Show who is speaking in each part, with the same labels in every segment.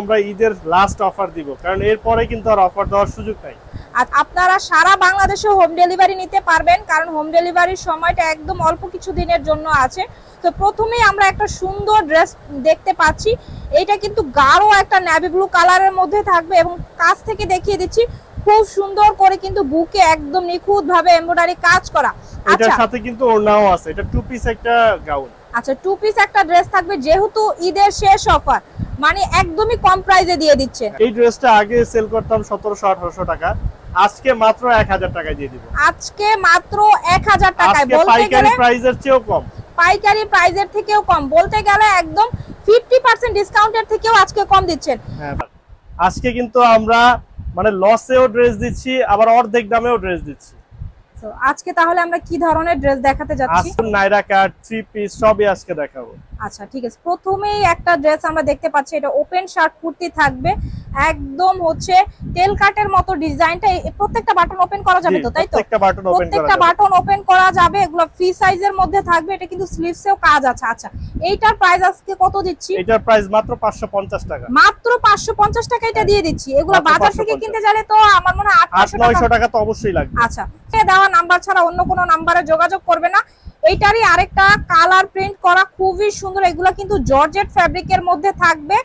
Speaker 1: আমরা ঈদের last offer দিব। কারণ এরপরে কিন্তু আর অফার দেওয়ার সুযোগ নাই।
Speaker 2: আর আপনারা সারা বাংলাদেশে হোম ডেলিভারি নিতে পারবেন কারণ হোম ডেলিভারির সময়টা একদম অল্প কিছু দিনের জন্য আছে। তো প্রথমেই আমরা একটা সুন্দর ড্রেস দেখতে পাচ্ছি। এটা কিন্তু গাঢ় একটা ন্যাভি ব্লু কালারের মধ্যে থাকবে এবং কাছ থেকে দেখিয়ে দিচ্ছি খুব সুন্দর করে কিন্তু বুকে একদম নিখুঁত ভাবে এমব্রয়ডারি কাজ করা।
Speaker 1: এটার
Speaker 2: আচ্ছা।
Speaker 1: সাথে কিন্তু ওড়নাও আছে। এটা টু পিস একটা গাউন
Speaker 2: আচ্ছা টু পিস একটা ড্রেস থাকবে যেহেতু ঈদের শেষ অফার মানে একদমই কম প্রাইসে দিয়ে দিচ্ছে।
Speaker 1: এই ড্রেসটা আগে সেল করতাম সতেরোশো আঠারোশো টাকা আজকে মাত্র এক হাজার টাকায় দিয়ে দিব।
Speaker 2: আজকে মাত্র এক হাজার টাকায়
Speaker 1: আজকে
Speaker 2: বলতে
Speaker 1: পাইকারি
Speaker 2: গেলে
Speaker 1: প্রাইসের চেয়েও কম।
Speaker 2: পাইকারি প্রাইজের থেকেও কম বলতে গেলে একদম ফিফটি পার্সেন্ট ডিসকাউন্টের থেকেও আজকে কম দিচ্ছেন।
Speaker 1: হ্যাঁ আজকে কিন্তু আমরা মানে লসেও ড্রেস দিচ্ছি আবার অর্ধেক দামেও ড্রেস দিচ্ছি।
Speaker 2: আজকে তাহলে আমরা কি ধরনের ড্রেস দেখাতে যাচ্ছি?
Speaker 1: নাইরা কাট থ্রি পিস সবই আজকে দেখাবো।
Speaker 2: আচ্ছা ঠিক আছে। প্রথমেই একটা ড্রেস আমরা দেখতে পাচ্ছি এটা ওপেন শার্ট কুর্তি থাকবে। একদম হচ্ছে টেল কাটের মতো ডিজাইনটা প্রত্যেকটা বাটন ওপেন করা যাবে তো তাই তো?
Speaker 1: প্রত্যেকটা বাটন ওপেন করা
Speaker 2: প্রত্যেকটা
Speaker 1: যাবে।
Speaker 2: বাটন ওপেন করা যাবে। এগুলো ফ্রি সাইজের মধ্যে থাকবে। এটা কিন্তু স্লিভসেও কাজ আছে। আচ্ছা এইটার প্রাইস আজকে কত দিচ্ছি?
Speaker 1: এটার প্রাইস মাত্র পাঁচশো পঞ্চাশ টাকা।
Speaker 2: মাত্র পাঁচশো পঞ্চাশ টাকা এটা দিয়ে দিচ্ছি। এগুলো বাজার থেকে কিনতে গেলে তো আমার মনে হয় আট
Speaker 1: আট
Speaker 2: নয়শো টাকা
Speaker 1: তো অবশ্যই লাগবে।
Speaker 2: আচ্ছা দেওয়া নাম্বার ছাড়া অন্য কোনো নাম্বারে যোগাযোগ করবে না। এইটারই আরেকটা কালার প্রিন্ট করা খুবই সুন্দর। এগুলা কিন্তু জর্জেট ফ্যাব্রিকের মধ্যে থাকবে।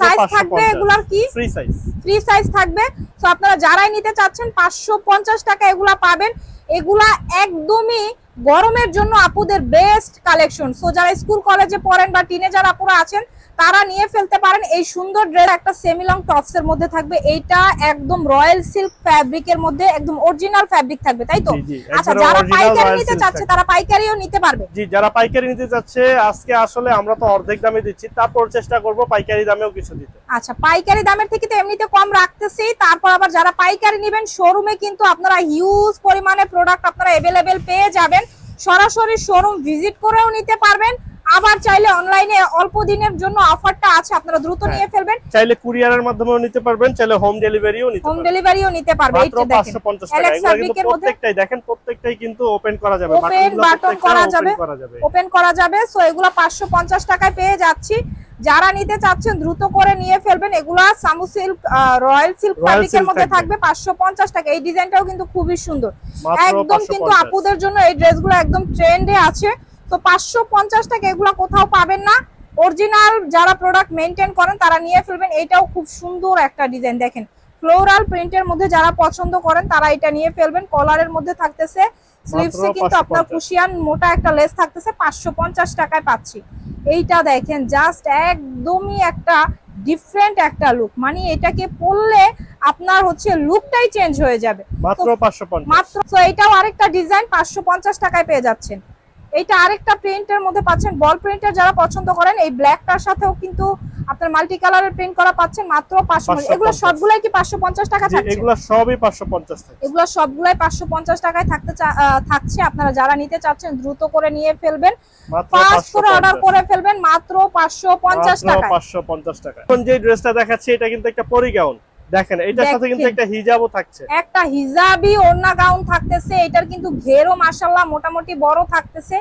Speaker 2: সাইজ থাকবে এগুলার কি?
Speaker 1: ফ্রি সাইজ
Speaker 2: ফ্রি সাইজ থাকবে। তো আপনারা যারাই নিতে চাচ্ছেন পাঁচশো পঞ্চাশ টাকা এগুলা পাবেন। এগুলা একদমই গরমের জন্য আপুদের বেস্ট কালেকশন সো যারা স্কুল কলেজে পড়েন বা টিনেজার আপুরা আছেন তারা নিয়ে ফেলতে পারেন এই সুন্দর ড্রেস একটা সেমিলং টপস এর মধ্যে থাকবে। এইটা একদম রয়্যাল সিল্ক ফ্যাব্রিকের মধ্যে একদম অরিজিনাল ফ্যাব্রিক থাকবে তাই তো? আচ্ছা যারা পাইকারি নিতে চাচ্ছে তারা পাইকারিও নিতে পারবে।
Speaker 1: জি যারা পাইকারি নিতে চাচ্ছে আজকে আসলে আমরা তো অর্ধেক দামে দিচ্ছি তারপর চেষ্টা করব পাইকারি দামেও কিছু দিতে।
Speaker 2: আচ্ছা পাইকারি দামের থেকে তো এমনিতে কম রাখতেছি তারপর আবার যারা পাইকারি নেবেন শোরুমে কিন্তু আপনারা হিউজ পরিমাণে প্রোডাক্ট আপনারা অ্যাভেলেবেল পেয়ে যাবেন। সরাসরি শোরুম ভিজিট করেও নিতে পারবেন। আবার চাইলে অনলাইনে অল্প দিনের জন্য অফারটা আছে আপনারা দ্রুত
Speaker 1: হ্যাঁ।
Speaker 2: নিয়ে ফেলবেন।
Speaker 1: চাইলে কুরিয়ারের মাধ্যমেও নিতে পারবেন চাইলে হোম ডেলিভারিও নিতে
Speaker 2: হোম ডেলিভারিও নিতে পারবেন এই দেখেন।
Speaker 1: 550 টাকা। এগুলো কিন্তু
Speaker 2: মধ্যে-
Speaker 1: প্রত্যেকটাই দেখেন প্রত্যেকটাই কিন্তু ওপেন করা যাবে।
Speaker 2: বাটন
Speaker 1: বাটনগুলো
Speaker 2: করা যাবে। ওপেন করা যাবে। সো এগুলো পাঁচশো পঞ্চাশ টাকায় পেয়ে যাচ্ছি। যারা নিতে চাচ্ছেন দ্রুত করে নিয়ে ফেলবেন। এগুলা সামু সিল্ক রয়্যাল সিল্ক ফ্যাব্রিকের মধ্যে
Speaker 1: থাকবে।
Speaker 2: থাকবে পাঁচশো পঞ্চাশ টাকা। এই ডিজাইনটাও কিন্তু খুবই সুন্দর। একদম কিন্তু আপুদের জন্য এই ড্রেসগুলো একদম ট্রেন্ডে আছে। তো পাঁচশো পঞ্চাশ টাকা এগুলো কোথাও পাবেন না। অরিজিনাল যারা প্রোডাক্ট মেনটেন করেন তারা নিয়ে ফেলবেন। এটাও খুব সুন্দর একটা ডিজাইন দেখেন। ফ্লোরাল প্রিন্টের মধ্যে যারা পছন্দ করেন তারা এটা নিয়ে ফেলবেন। কলারের মধ্যে থাকতেছে স্লিভসে কিন্তু আপনার কুশিয়ান মোটা একটা লেস থাকতেছে পাঁচশো পঞ্চাশ টাকায় পাচ্ছি। এইটা দেখেন জাস্ট একদমই একটা ডিফারেন্ট একটা লুক মানে এটাকে পরলে আপনার হচ্ছে লুকটাই চেঞ্জ হয়ে যাবে।
Speaker 1: মাত্র 550
Speaker 2: মাত্র তো এটাও আরেকটা ডিজাইন পাঁচশো পঞ্চাশ টাকায় পেয়ে যাচ্ছেন। এটা আরেকটা প্রিন্টের মধ্যে পাচ্ছেন বল প্রিন্টের যারা পছন্দ করেন এই ব্ল্যাকটার সাথেও কিন্তু আপনার মাল্টি কালারের প্রিন্ট করা পাচ্ছেন মাত্র পাঁচশো
Speaker 1: 550
Speaker 2: এগুলো সবগুলাই কি পাঁচশো পঞ্চাশ টাকা
Speaker 1: জি,
Speaker 2: থাকছে?
Speaker 1: এগুলো সবই 550 টাকা
Speaker 2: এগুলো সবগুলাই পাঁচশো পঞ্চাশ টাকায় থাকতে থাকছে। আপনারা যারা নিতে চাচ্ছেন দ্রুত করে নিয়ে ফেলবেন।
Speaker 1: মাত্র
Speaker 2: ফাস্ট করে অর্ডার করে ফেলবেন মাত্র পাঁচশো পঞ্চাশ
Speaker 1: মাত্র
Speaker 2: টাকায়।
Speaker 1: 550 টাকা এখন যে ড্রেসটা দেখাচ্ছি এটা কিন্তু একটা পরি গাউন দেখেন এটার সাথে কিন্তু। একটা হিজাবও থাকছে।
Speaker 2: একটা হিজাবি ওড়না গাউন থাকতেছে এটার কিন্তু ঘেরও মাসাল্লাহ মোটামুটি বড় থাকতেছে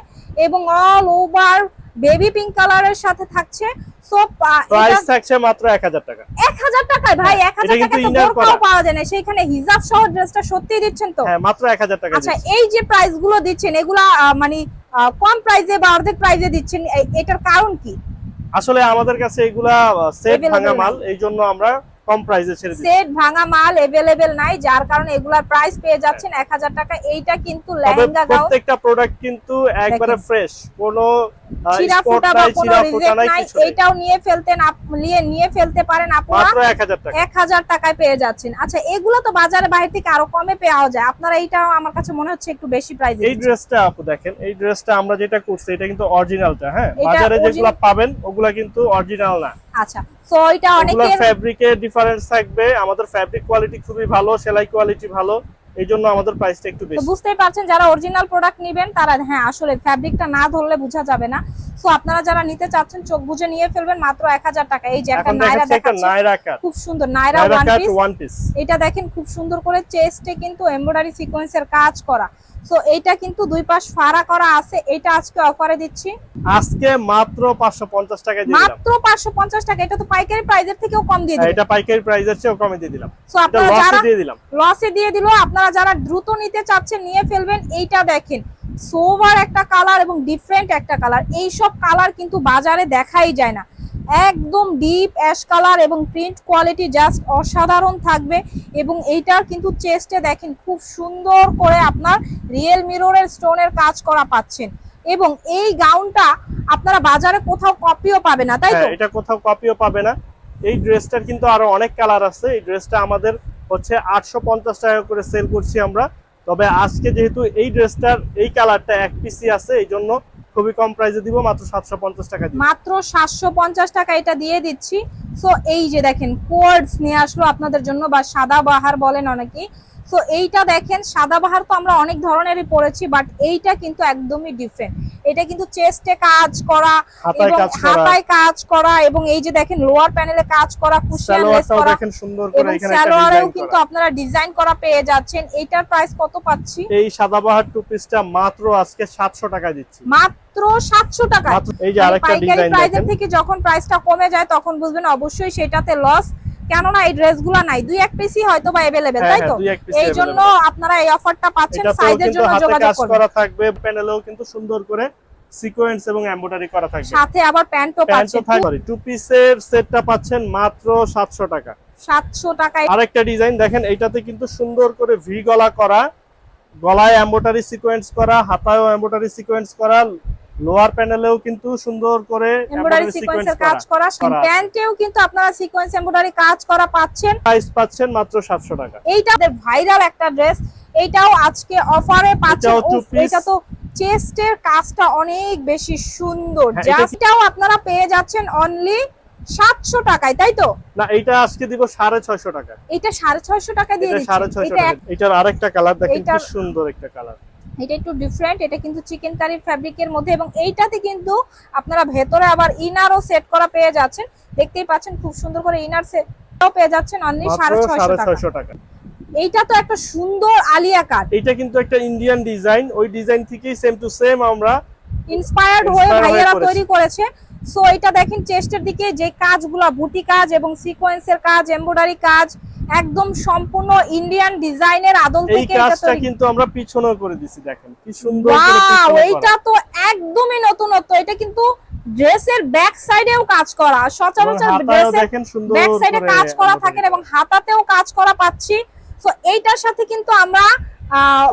Speaker 2: এবং অল ওভার বেবি পিঙ্ক কালারের সাথে থাকছে। সো
Speaker 1: প্রাইস থাকছে মাত্র 1000 টাকা।
Speaker 2: এক হাজার টাকায় ভাই এক হাজার
Speaker 1: এটা কিন্তু
Speaker 2: টাকায় তো বোরকাও পাওয়া যায় না সেইখানে হিজাব সহ ড্রেসটা সত্যিই দিচ্ছেন তো?
Speaker 1: হ্যাঁ মাত্র 1000 টাকা
Speaker 2: আচ্ছা এই যে প্রাইসগুলো দিচ্ছেন এগুলা মানে কম প্রাইসে বা অর্ধেক প্রাইসে দিচ্ছেন এটার কারণ কি?
Speaker 1: আসলে আমাদের কাছে এগুলা সেট ভাঙা মাল এই জন্য আমরা কম প্রাইসে ছেড়ে দিচ্ছি।
Speaker 2: সেট ভাঙা মাল এভেলেবেল নাই যার কারণে এগুলার প্রাইস পেয়ে যাচ্ছেন এক হাজার টাকা। এইটা কিন্তু লেহেঙ্গা গাউন।
Speaker 1: প্রত্যেকটা প্রোডাক্ট কিন্তু একবারে ফ্রেশ কোনো
Speaker 2: চিরা ফুটা বা কোনো রিজেক্ট
Speaker 1: নাই।
Speaker 2: এইটাও নিয়ে ফেলতেন নিয়ে নিয়ে ফেলতে পারেন আপনারা
Speaker 1: মাত্র 1000 টাকা।
Speaker 2: এক হাজার টাকায় পেয়ে যাচ্ছেন। আচ্ছা এগুলো তো বাজারে বাইরে থেকে আরও কমে পাওয়া যায়। আপনারা এইটাও আমার কাছে মনে হচ্ছে একটু বেশি প্রাইসে
Speaker 1: এই ড্রেসটা আপু দেখেন এই ড্রেসটা আমরা যেটা করছি এটা কিন্তু অরিজিনালটা হ্যাঁ? বাজারে যেগুলো পাবেন ওগুলা কিন্তু অরিজিনাল না।
Speaker 2: আচ্ছা তো এটা
Speaker 1: ডিফারেন্স থাকবে। আমাদের ফ্যাব্রিক কোয়ালিটি খুবই ভালো সেলাই কোয়ালিটি ভালো। এই জন্য আমাদের প্রাইসটা একটু বেশি।
Speaker 2: বুঝতেই পারছেন যারা অরিজিনাল প্রোডাক্ট নেবেন তারা হ্যাঁ আসলে ফ্যাব্রিকটা না ধরলে বোঝা যাবে না। সো আপনারা যারা নিতে চাচ্ছেন চোখ বুঝে নিয়ে ফেলবেন মাত্র এক হাজার টাকা। এই যে একটা নায়রা
Speaker 1: দেখাচ্ছি নায়রা কাট
Speaker 2: খুব সুন্দর নায়রা ওয়ান পিস এটা দেখেন খুব সুন্দর করে চেস্টে কিন্তু এমব্রয়ডারি সিকোয়েন্সের কাজ করা। সো এইটা কিন্তু দুই পাশ ফাড়া করা আছে। এটা আজকে অফারে দিচ্ছি।
Speaker 1: আজকে মাত্র পাঁচশো পঞ্চাশ টাকায় দিয়ে দিলাম।
Speaker 2: মাত্র পাঁচশো পঞ্চাশ টাকা। এটা তো পাইকারি প্রাইজের থেকেও কম দিয়ে
Speaker 1: হ্যাঁ,
Speaker 2: দিবে
Speaker 1: এটা পাইকারি প্রাইসের চেয়েও কমে দিয়ে দিলাম।
Speaker 2: সো আপনারা
Speaker 1: লসে
Speaker 2: যারা
Speaker 1: দিয়ে দিলাম।
Speaker 2: লসে দিয়ে দিল আপনারা যারা দ্রুত নিতে চাচ্ছেন নিয়ে ফেলবেন এইটা দেখেন। সোভার একটা কালার এবং ডিফারেন্ট একটা কালার এই সব কালার কিন্তু বাজারে দেখাই যায় না। একদম ডিপ অ্যাশ কালার এবং প্রিন্ট কোয়ালিটি জাস্ট অসাধারণ থাকবে এবং এইটার কিন্তু চেস্টে দেখেন খুব সুন্দর করে আপনার রিয়েল মিররের স্টোনের কাজ করা পাচ্ছেন। এবং এই গাউনটা আপনারা বাজারে কোথাও কপিও পাবে না, তাই তো?
Speaker 1: হ্যাঁ এটা কোথাও কপিও পাবে না। এই ড্রেসটার কিন্তু আরও অনেক কালার আছে। এই ড্রেসটা আমাদের হচ্ছে আটশো পঞ্চাশ টাকা করে সেল করছি আমরা। তবে আজকে যেহেতু এই ড্রেসটার এই কালারটা এক পিসি আছে এই জন্য খুবই কম প্রাইসে দিব, মাত্র সাতশো পঞ্চাশ টাকা দিব
Speaker 2: মাত্র সাতশো পঞ্চাশ টাকা এটা দিয়ে দিচ্ছি। সো এই যে দেখেন কোয়ার্ডস নিয়ে আসলো আপনাদের জন্য বা সাদা বাহার বলেন অনেকেই। সো এইটা দেখেন সাদা বাহার তো আমরা অনেক ধরনেরই পড়েছি বাট এইটা কিন্তু একদমই ডিফারেন্ট এটা কিন্তু চেস্টে কাজ করা এবং
Speaker 1: কাজ করা।
Speaker 2: হাতায় কাজ করা এবং এই যে দেখেন লোয়ার প্যানেলে কাজ করা কুশিয়ান লেস করা
Speaker 1: দেখেন সুন্দর করে
Speaker 2: এবং সালোয়ারেও কিন্তু আপনারা ডিজাইন করা পেয়ে যাচ্ছেন। এইটার প্রাইস কত পাচ্ছি?
Speaker 1: এই সাদাবাহার টু পিসটা মাত্র আজকে সাতশো টাকা দিচ্ছি।
Speaker 2: মাত্র সাতশো টাকা
Speaker 1: এই যে আরেকটা ডিজাইন
Speaker 2: থেকে যখন প্রাইসটা কমে যায় তখন বুঝবেন অবশ্যই সেটাতে লস কেননা এই ড্রেসগুলো নাই দুই এক পিসই হয়তো বা অ্যাভেলেবেল
Speaker 1: হ্যাঁ
Speaker 2: তাই
Speaker 1: হ্যাঁ
Speaker 2: তো? এই জন্য আপনারা এই অফারটা পাচ্ছেন সাইজের জন্য যোগাযোগ করবেন
Speaker 1: করা থাকবে প্যানেলেও কিন্তু সুন্দর করে সিকোয়েন্স এবং এমব্রয়ডারি করা থাকবে।
Speaker 2: সাথে আবার প্যান্টও পাচ্ছেন
Speaker 1: থাকবে টু পিসের সেটটা পাচ্ছেন মাত্র সাতশো টাকা।
Speaker 2: সাতশো টাকায়
Speaker 1: আরেকটা ডিজাইন দেখেন এইটাতে কিন্তু সুন্দর করে ভি গলা করা গলায় এমব্রয়ডারি সিকোয়েন্স করা হাতায়ও এমব্রয়ডারি সিকোয়েন্স করা লোয়ার প্যানেলেও কিন্তু সুন্দর করে
Speaker 2: এমব্রয়ডারি সিকোয়েন্সের কাজ
Speaker 1: করা।
Speaker 2: প্যান্টেও কিন্তু আপনারা সিকোয়েন্স এমব্রয়ডারি কাজ করা পাচ্ছেন।
Speaker 1: প্রাইস পাচ্ছেন মাত্র সাতশো টাকা।
Speaker 2: এইটা ভাইরাল একটা ড্রেস এইটাও আজকে অফারে পাচ্ছেন। এটা তো চেস্টের কাজটা অনেক বেশি সুন্দর।
Speaker 1: হ্যাঁ,
Speaker 2: জাস্টটাও আপনারা পেয়ে যাচ্ছেন অনলি সাতশো টাকায় তাই তো?
Speaker 1: না এইটা আজকে দিব সাড়ে ছয়শো টাকা।
Speaker 2: এটা সাড়ে ছয়শো টাকা দিয়ে দিচ্ছি। এটা
Speaker 1: এটার আরেকটা কালার দেখেন কি সুন্দর একটা কালার
Speaker 2: এটা একটু ডিফারেন্ট এটা কিন্তু চিকেন কারি ফ্যাব্রিকের মধ্যে এবং এইটাতে কিন্তু আপনারা ভেতরে আবার ইনারও সেট করা পেয়ে যাচ্ছেন। দেখতেই পাচ্ছেন খুব সুন্দর করে ইনার সেট পেয়ে যাচ্ছেন অনলি সাড়ে ছয়শো টাকা। এইটা তো একটা সুন্দর আলিয়া কাট
Speaker 1: এটা কিন্তু একটা ইন্ডিয়ান ডিজাইন ওই ডিজাইন থেকেই সেম টু সেম আমরা
Speaker 2: ইন্সপায়ার্ড হয়ে ভাইয়েরা তৈরি করেছে। সো এটা দেখেন চেস্টের দিকে যে কাজগুলা বুটি কাজ এবং সিকোয়েন্সের কাজ এমব্রয়ডারি কাজ একদম সম্পূর্ণ ইন্ডিয়ান ডিজাইনের আদল থেকে এটা
Speaker 1: কাজটা কিন্তু আমরা পিছনেও করে দিছি দেখেন। কি সুন্দর করে
Speaker 2: ওয়াও এইটা তো একদমই নতুনত্ব। এটা কিন্তু ড্রেসের ব্যাক সাইডেও কাজ করা।
Speaker 1: এবং
Speaker 2: সচরাচর ড্রেসের
Speaker 1: দেখেন সুন্দর
Speaker 2: ব্যাক সাইডে কাজ করা থাকে এবং হাতাতেও কাজ করা পাচ্ছি। তো এইটার সাথে কিন্তু আমরা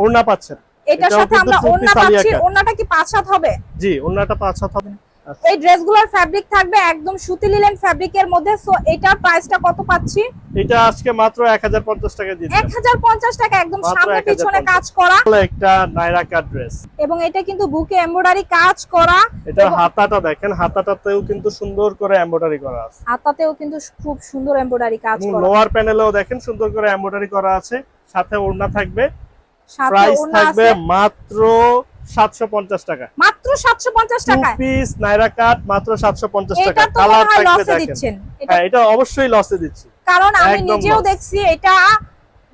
Speaker 1: ওড়না পাচ্ছেন।
Speaker 2: এটার সাথে আমরা ওড়না পাচ্ছি। ওড়নাটা কি পাঁচ হাত হবে?
Speaker 1: জি ওড়নাটা পাঁচ হাত হবে।
Speaker 2: এই ড্রেসগুলোর ফ্যাব্রিক থাকবে একদম সুতি লিলেন ফ্যাব্রিকের মধ্যে। সো এটার প্রাইসটা কত পাচ্ছি?
Speaker 1: এটা আজকে মাত্র এক হাজার পঞ্চাশ টাকা দিয়ে
Speaker 2: এক হাজার পঞ্চাশ টাকা একদম সামনে পিছনে কাজ করা।
Speaker 1: একটা নাইরা কাট ড্রেস
Speaker 2: এবং এটা কিন্তু বুকে এমব্রয়ডারি কাজ করা।
Speaker 1: এটা হাতাটা দেখেন হাতাটাতেও কিন্তু সুন্দর করে এমব্রয়ডারি করা আছে।
Speaker 2: হাতাতেও কিন্তু খুব সুন্দর এমব্রয়ডারি কাজ করা।
Speaker 1: লোয়ার প্যানেলেও দেখেন সুন্দর করে এমব্রয়ডারি করা আছে। সাথে ওড়না থাকবে।
Speaker 2: সাথে
Speaker 1: প্রাইস
Speaker 2: ওড়না
Speaker 1: থাকবে মাত্র সাতশো পঞ্চাশ টাকা।
Speaker 2: মাত্র সাতশো পঞ্চাশ
Speaker 1: টু পিস নাইরা কাট মাত্র সাতশো পঞ্চাশ
Speaker 2: এটা
Speaker 1: টাকা। কালার থাকবে দেখেন। হ্যাঁ এটা অবশ্যই লসে দিচ্ছি।
Speaker 2: কারণ আমি নিজেও দেখছি এটা